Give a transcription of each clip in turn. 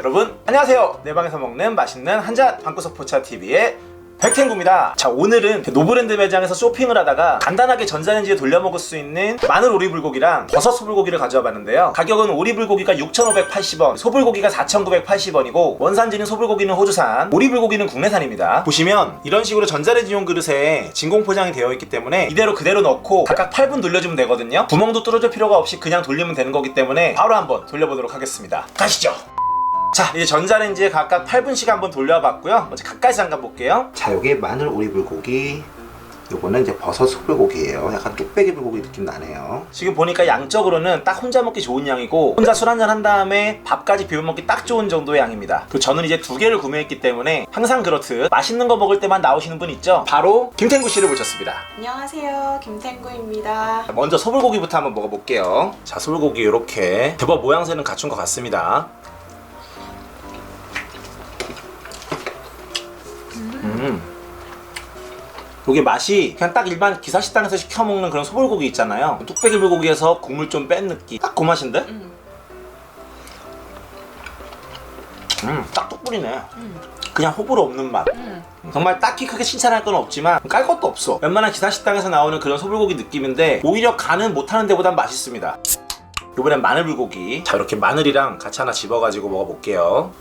여러분 안녕하세요. 내 방에서 먹는 맛있는 한잔 방구석 포차 TV의 백탱구입니다. 자 오늘은 노브랜드 매장에서 쇼핑을 하다가 간단하게 전자레인지에 돌려 먹을 수 있는 마늘 오리 불고기랑 버섯 소불고기를 가져와 봤는데요. 가격은 오리 불고기가 6,580원 소불고기가 4,980원이고 원산지는 소불고기는 호주산 오리 불고기는 국내산입니다. 보시면 이런 식으로 전자레인지용 그릇에 진공 포장이 되어 있기 때문에 이대로 그대로 넣고 각각 8분 돌려주면 되거든요. 구멍도 뚫어줄 필요가 없이 그냥 돌리면 되는 거기 때문에 바로 한번 돌려보도록 하겠습니다. 가시죠 자 이제 전자레인지에 각각 8분씩 한번 돌려봤고요 먼저 가까이 잠깐 볼게요 자, 요게 마늘 오리 불고기. 요거는 이제 버섯 소불고기예요. 약간 뚝배기 불고기 느낌 나네요. 지금 보니까 양적으로는 딱 혼자 먹기 좋은 양이고 혼자 술 한잔 한 다음에 밥까지 비벼 먹기 딱 좋은 정도의 양입니다 그리고 저는 이제 두 개를 구매했기 때문에 항상 그렇듯 맛있는 거 먹을 때만 나오시는 분 있죠 바로 김탱구 씨를 모셨습니다 안녕하세요. 김탱구입니다. 자, 먼저 소불고기부터 한번 먹어볼게요 자 소불고기 이렇게 대박 모양새는 갖춘 것 같습니다 음. 요게 맛이 그냥 딱 일반 기사 식당에서 시켜 먹는 그런 소불고기 있잖아요. 뚝배기 불고기에서 국물 좀 뺀 느낌. 딱 그 맛인데? 음. 음, 딱 뚝불이네. 음. 그냥 호불호 없는 맛. 음. 정말 딱히 크게 칭찬할 건 없지만 깔 것도 없어. 웬만한 기사 식당에서 나오는 그런 소불고기 느낌인데 오히려 간은 못하는 데보단 맛있습니다. 이번엔 마늘 불고기. 자 이렇게 마늘이랑 같이 하나 집어가지고 먹어볼게요.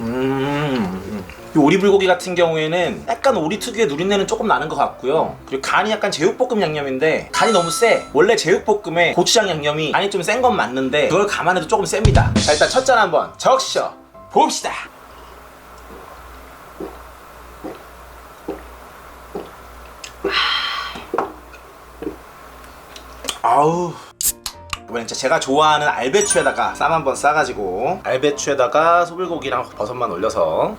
음. 이 오리 불고기 같은 경우에는 약간 오리 특유의 누린내는 조금 나는 것 같고요. 그리고 간이 약간 제육볶음 양념인데 간이 너무 세. 원래 제육볶음에 고추장 양념이 간이 좀 센 건 맞는데 그걸 감안해도 조금 셉니다. 자 일단 첫 잔 한번 적셔 봅시다. 아우 이번엔 제가 좋아하는 알배추에다가 쌈 한번 싸가지고 알배추에다가 소불고기랑 버섯만 올려서.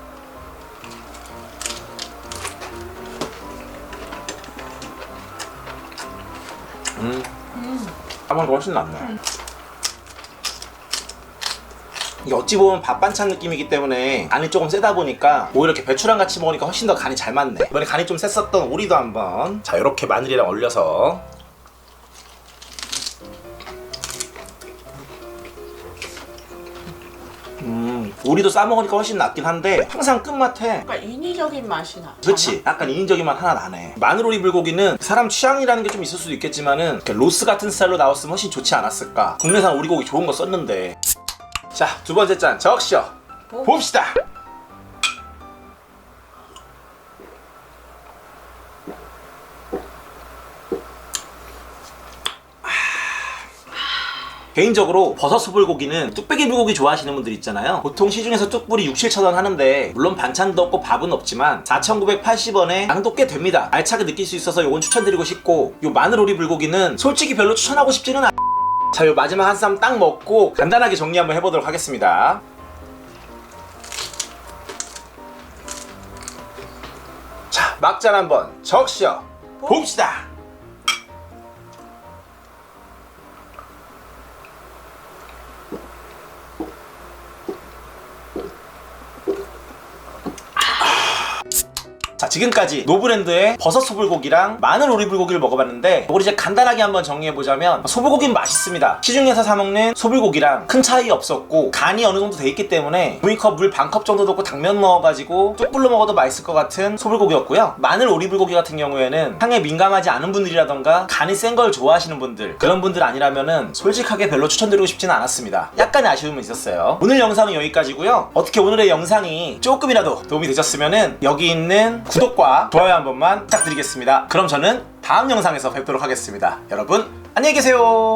음. 쌈은 훨씬 낫네. 이게 어찌 보면 밥 반찬 느낌이기 때문에 간이 조금 세다 보니까 오히려 이렇게 배추랑 같이 먹으니까 훨씬 더 간이 잘 맞네. 이번에 간이 좀 셌었던 오리도 한번 자 이렇게 마늘이랑 올려서 우리도 싸먹으니까 훨씬 낫긴 한데 항상 끝맛에 약간 인위적인 맛이 나. 그렇지 약간 인위적인 맛 하나 나네. 마늘 오리 불고기는 사람 취향이라는 게 좀 있을 수도 있겠지만은 이렇게 로스 같은 스타일로 나왔으면 훨씬 좋지 않았을까. 국내산 오리고기 좋은 거 썼는데. 자 두 번째 짠. 적셔. 뭐? 봅시다 개인적으로 버섯 소불고기는 뚝배기 불고기 좋아하시는 분들 있잖아요. 보통 시중에서 뚝불이 6, 7천원 하는데 물론 반찬도 없고 밥은 없지만 4,980원에 양도 꽤 됩니다. 알차게 느낄 수 있어서 요건 추천드리고 싶고 요 마늘 오리 불고기는 솔직히 별로 추천하고 싶지는 않... 자, 요 마지막 한 쌈 딱 먹고 간단하게 정리 한번 해보도록 하겠습니다. 자, 막잔 한번 적셔 봅시다. 자 지금까지 노브랜드의 버섯 소불고기랑 마늘 오리불고기를 먹어봤는데 우리 이제 간단하게 한번 정리해보자면 소불고기는 맛있습니다. 시중에서 사먹는 소불고기랑 큰 차이 없었고 간이 어느 정도 돼 있기 때문에 종이컵 물 반 컵 정도 넣고 당면 넣어가지고 뚝불로 먹어도 맛있을 것 같은 소불고기였고요. 마늘 오리불고기 같은 경우에는 향에 민감하지 않은 분들이라던가 간이 센 걸 좋아하시는 분들 그런 분들 아니라면은 솔직하게 별로 추천드리고 싶지는 않았습니다. 약간의 아쉬움은 있었어요. 오늘 영상은 여기까지고요. 어떻게 오늘의 영상이 조금이라도 도움이 되셨으면은 여기 있는 구독과 좋아요 한 번만 부탁드리겠습니다. 그럼 저는 다음 영상에서 뵙도록 하겠습니다. 여러분 안녕히 계세요.